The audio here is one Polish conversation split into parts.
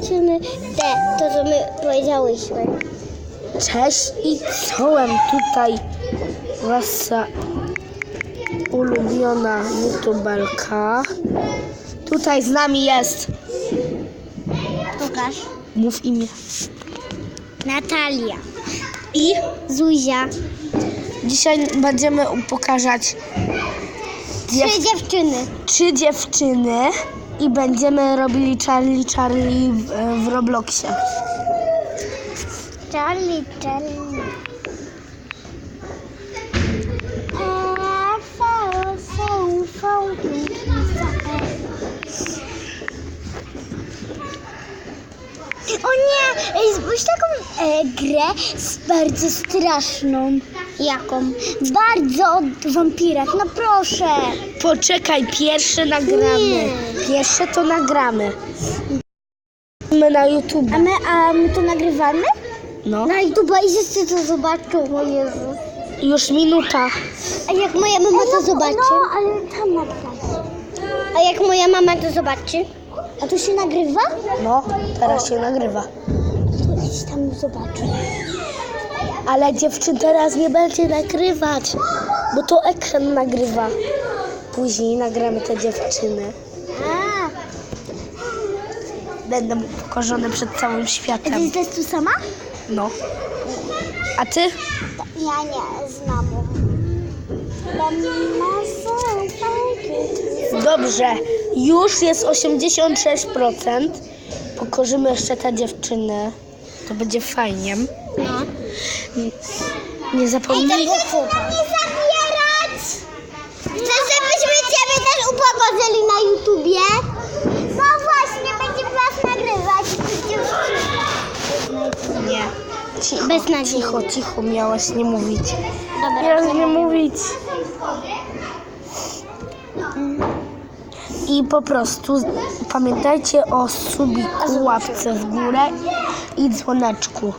dziewczyny te, to co my powiedziałyśmy. Cześć i czołem tutaj wasza ulubiona youtuberka. Tutaj z nami jest, Pokaż. mów imię. Natalia. I Zuzia. dzisiaj będziemy pokazać Trzy dziew- dziewczyny. trzy dziewczyny i będziemy robili Charlie Charlie w, w Robloxie. Charlie, Charlie. E, O nie! Ej, Spójrz taką e, grę z bardzo straszną. Jaką? Bardzo o wampirach. No proszę. Poczekaj, pierwsze nagramy. Nie. Pierwsze to nagramy. My na YouTube. A my, a my to nagrywamy? No. Na YouTube i wszyscy to zobaczą, o Jezu. Już minuta. A jak moja mama to zobaczy? No, ale tam nagrać. A jak moja mama to zobaczy? A to się nagrywa? No, teraz się nagrywa. To idź tam zobaczy. Ale dziewczyn teraz nie będzie nagrywać, bo to ekran nagrywa. Później nagramy te dziewczyny. Będą upokorzone przed całym a ty światem. jesteś tu sama? No. A ty? Ja nie, znam. Dobrze. Już jest 86%. Pokorzymy jeszcze te dziewczyny. To będzie fajnie. No. Nie zapomnij. nie zabierać! Chcesz, żebyśmy Ciebie też upokorzyli na YouTubie? No właśnie, będziemy Was nagrywać. Nie. Cicho, Bez nadziei. cicho, cicho. Miałaś nie mówić. Dobra. Miałaś nie mówić. I po prostu pamiętajcie o subiku, łapce w górę i dzwoneczku.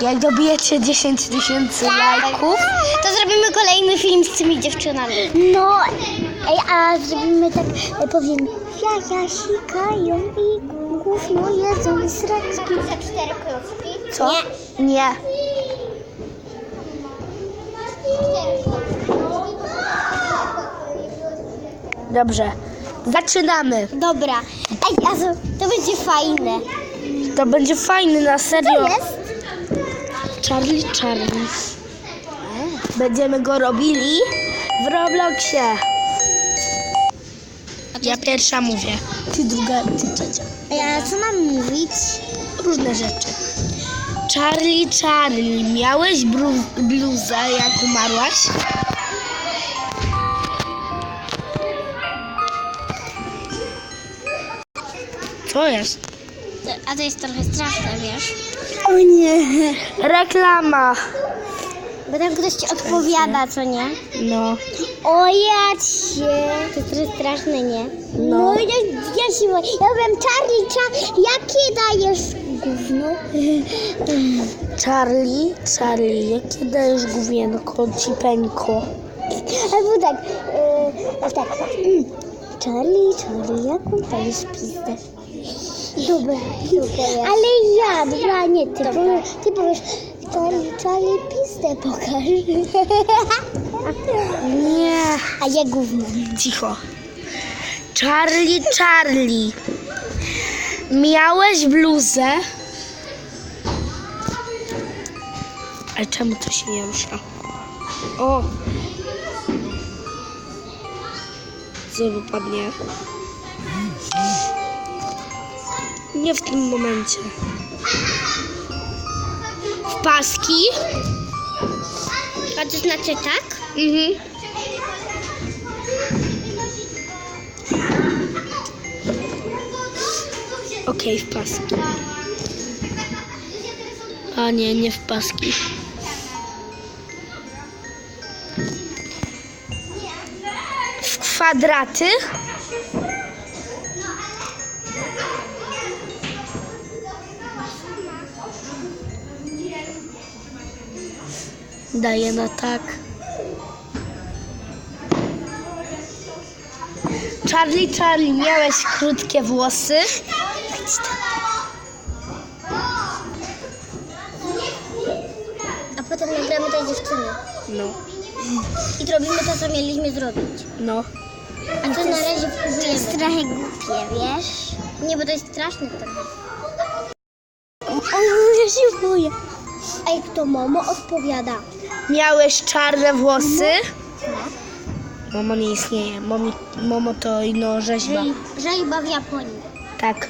Jak dobijecie 10 tysięcy lajków, To zrobimy kolejny film z tymi dziewczynami. No, ej, a zrobimy tak, e, powiem, jaja sikają i gówno jedzą i sraczki. Za cztery co? Nie. Dobrze. Zaczynamy. Dobra. Ej, a to, to będzie fajne. To będzie fajny na serio. jest? Charlie Charlie. Będziemy go robili w Robloxie. Ja pierwsza mówię. Ty druga, ty trzecia. Ej, a co mam mówić? Różne rzeczy. Charlie Charlie, miałeś bru- bluzę jak umarłaś? Co jest? A to jest trochę straszne, wiesz? O nie. Reklama. Bo tam ktoś ci odpowiada, co nie? No. O ja cię. To jest trochę straszne, nie? No. ja, ja się boję. Ja wiem, Charlie, Charlie, jakie dajesz gówno? Charlie, Charlie, jakie dajesz gówienko, cipeńko? Albo tak, yy, tak. Mm. Charlie, Charlie, jaką dajesz pizdę? Dobra, ale ja, dobra, nie ty. Powiesz, ty powiesz, Charlie, Charlie, pizdę pokaż. Nie. A ja gówno. Cicho. Charlie, Charlie. Miałeś bluzę? Ale czemu to się nie rusza? O! Co wypadnie? Nie w tym momencie. W paski? A to znaczy tak? Mhm. Okej, w paski. A nie, nie w paski. W kwadraty? Daję na tak. Charlie, Charlie, miałeś krótkie włosy? A potem nagramy tej dziewczyny. No. I zrobimy to, co mieliśmy zrobić. No. A to na razie To jest trochę głupie, wiesz? Nie, bo to jest straszne trochę. O, ja się boję. A jak to mamo odpowiada? Miałeś czarne włosy? Momo nie istnieje. Momi, Momo to ino rzeźba. Rzeźba w Japonii. Tak.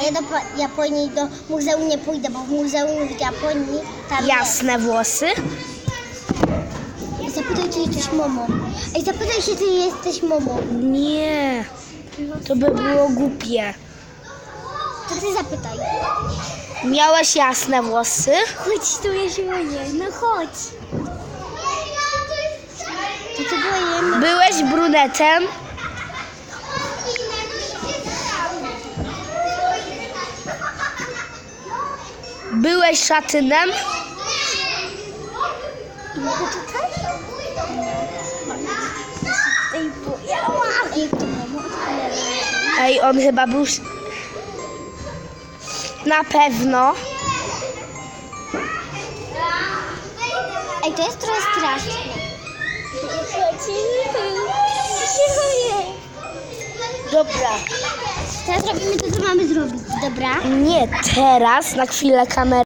A ja do Pa- Japonii do muzeum nie pójdę, bo w muzeum w Japonii tam Jasne włosy? jest. Zapytaj, czy jesteś momo. Ej, zapytaj się, czy jesteś momo. Nie. To by było głupie. To ty zapytaj. Miałeś jasne włosy? Chodź tu, ja się boję. No chodź. To ty boję. Byłeś brunetem? Byłeś szatynem? Mogę tutaj? Ej, to mamo. Ej, on chyba był... Na pewno. Ej, to jest trochę straszne. Dobra. Teraz robimy to, co mamy zrobić, dobra? Nie teraz, na chwilę kamerę.